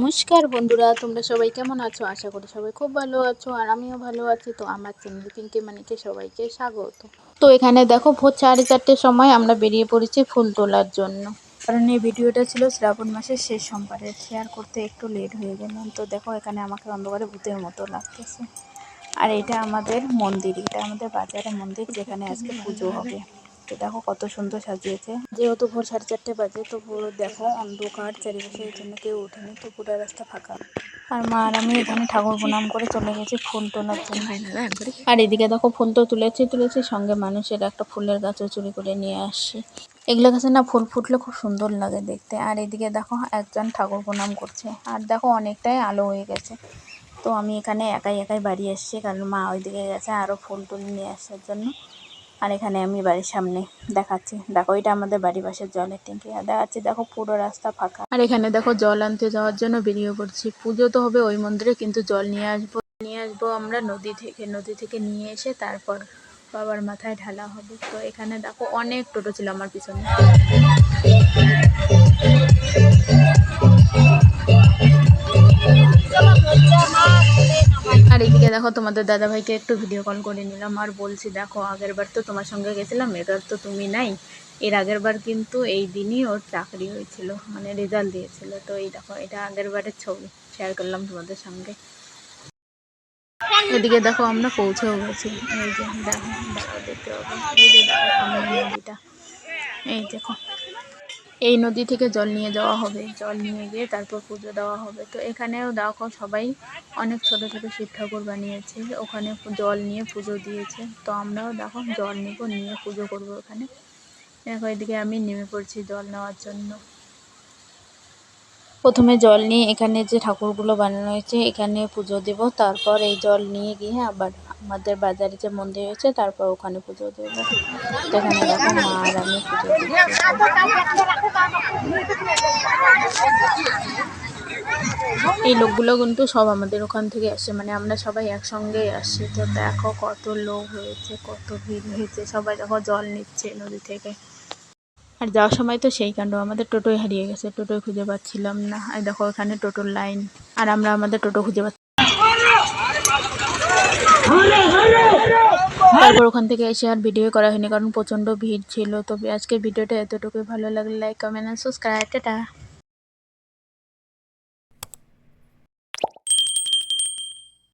নমস্কার বন্ধুরা, তোমরা সবাই কেমন আছো? আশা করি সবাই খুব ভালো আছো আর আমিও ভালো আছি। তো আমার চ্যানেল পিঙ্কি মানিকে সবাইকে স্বাগত। তো এখানে দেখো ভোর সাড়ে চারটের সময় আমরা বেরিয়ে পড়েছি ফুল তোলার জন্য। কারণ এই ভিডিওটা ছিল শ্রাবণ মাসের শেষ সোমবারে শেয়ার করতে একটু লেট হয়ে গেলাম। তো দেখো এখানে আমাকে অন্ধকারে ভূতের মতো লাগতেছে। আর এটা আমাদের মন্দির, এটা আমাদের বাজারে মন্দির যেখানে আজকে পুজো হবে। তো দেখো কত সুন্দর সাজিয়েছে। যেহেতু ভোর সাড়ে চারটে বাজে, তো পুরো দেখো অন্ধকার, চারিপাশে এই জন্য কেউ ওঠেনি, তো পুরো রাস্তা ফাঁকা। আর মা আর আমি এখানে ঠাকুর প্রণাম করে চলে গেছি ফুল তোলার জন্য। আর এদিকে দেখো ফুল তো তুলেছি তুলেছি, সঙ্গে মানুষের একটা ফুলের গাছও চুরি করে নিয়ে আসছি। এগুলো গাছে না ফুল ফুটলে খুব সুন্দর লাগে দেখতে। আর এদিকে দেখো একজন ঠাকুর প্রণাম করছে। আর দেখো অনেকটাই আলো হয়ে গেছে। তো আমি এখানে একাই একাই বাড়ি এসেছি কারণ মা ওইদিকে গেছে আরও ফুল টুল নিয়ে আসার জন্য। আর এখানে আমি বাড়ির সামনে দেখাচ্ছি। দেখো, এটা আমাদের বাড়ির পাশের জলের ট্যাঙ্কি। আর দেখাচ্ছি, দেখো, পুরো রাস্তা ফাঁকা। আর এখানে দেখো, জল আনতে যাওয়ার জন্য বেরিয়ে পড়ছি। পুজো তো হবে ওই মন্দিরে, কিন্তু জল নিয়ে আসব নিয়ে আসব আমরা নদী থেকে। নদী থেকে নিয়ে এসে তারপর বাবার মাথায় ঢালা হবে। তো এখানে দেখো, অনেক টোটো ছিল আমার পিছনে। দেখো, তোমাদের দাদা ভাইকে একটু ভিডিও কল করে নিলাম। আর বলছি, দেখো আগের বার তো তোমার সঙ্গে গেছিলাম এবার তো তুমি নাই। এর আগের বার কিন্তু এই দিনই ওর চাকরি হয়েছিল মানে রেজাল্ট দিয়েছিল। তো এই দেখো, এটা আগের বারের ছবি শেয়ার করলাম তোমাদের সঙ্গে। এদিকে দেখো, আমরা পৌঁছেও গেছি। এই যে, দেখো দেখো, দেখতে পাবো। এই যে, দেখো এই দেখো। এই নদী থেকে জল নিয়ে যাওয়া হবে। জল নিয়ে গিয়ে তারপর পুজো দেওয়া হবে। তো এখানেও দেখো সবাই অনেক ছোট ছোট শিব ঠাকুর বানিয়েছে। ওখানে জল নিয়ে পুজো দিয়েছে। তো আমরাও দেখো জল নিব, নিয়ে পুজো করব ওখানে। দেখো এদিকে আমি নেমে পড়ছি জল নেওয়ার জন্য। প্রথমে জল নিয়ে এখানে যে ঠাকুরগুলো বানানো হয়েছে, এখানে পুজো দেব। তারপর এই জল নিয়ে গিয়ে আবার আমাদের বাজারে যে মন্দির হয়েছে, তারপর ওখানে পুজো দেব। এখানে দেখো মা আর আমি পুজো এই লোকগুলো কিন্তু সব আমাদের ওখান থেকে আসে মানে আমরা সবাই একসঙ্গেই আসি। তো দেখো কত লোক হয়েছে, কত ভিড় হয়েছে, সবাই দেখো জল নিচ্ছে নদী থেকে। আর যাওয়ার সময় তো সেই কাণ্ড, আমাদের টোটোই হারিয়ে গেছে, টোটোই খুঁজে পাচ্ছিলাম না। আর দেখো ওখানে টোটোর লাইন, আর আমরা আমাদের টোটো খুঁজে পাচ্ছি তারপর ওখান থেকে এসে আর ভিডিও করা হয়নি, কারণ প্রচণ্ড ভিড় ছিল। তবে আজকের ভিডিওটা এতটুকুই। ভালো লাগলে লাইক কমেন্ট আর সাবস্ক্রাইব টাটা।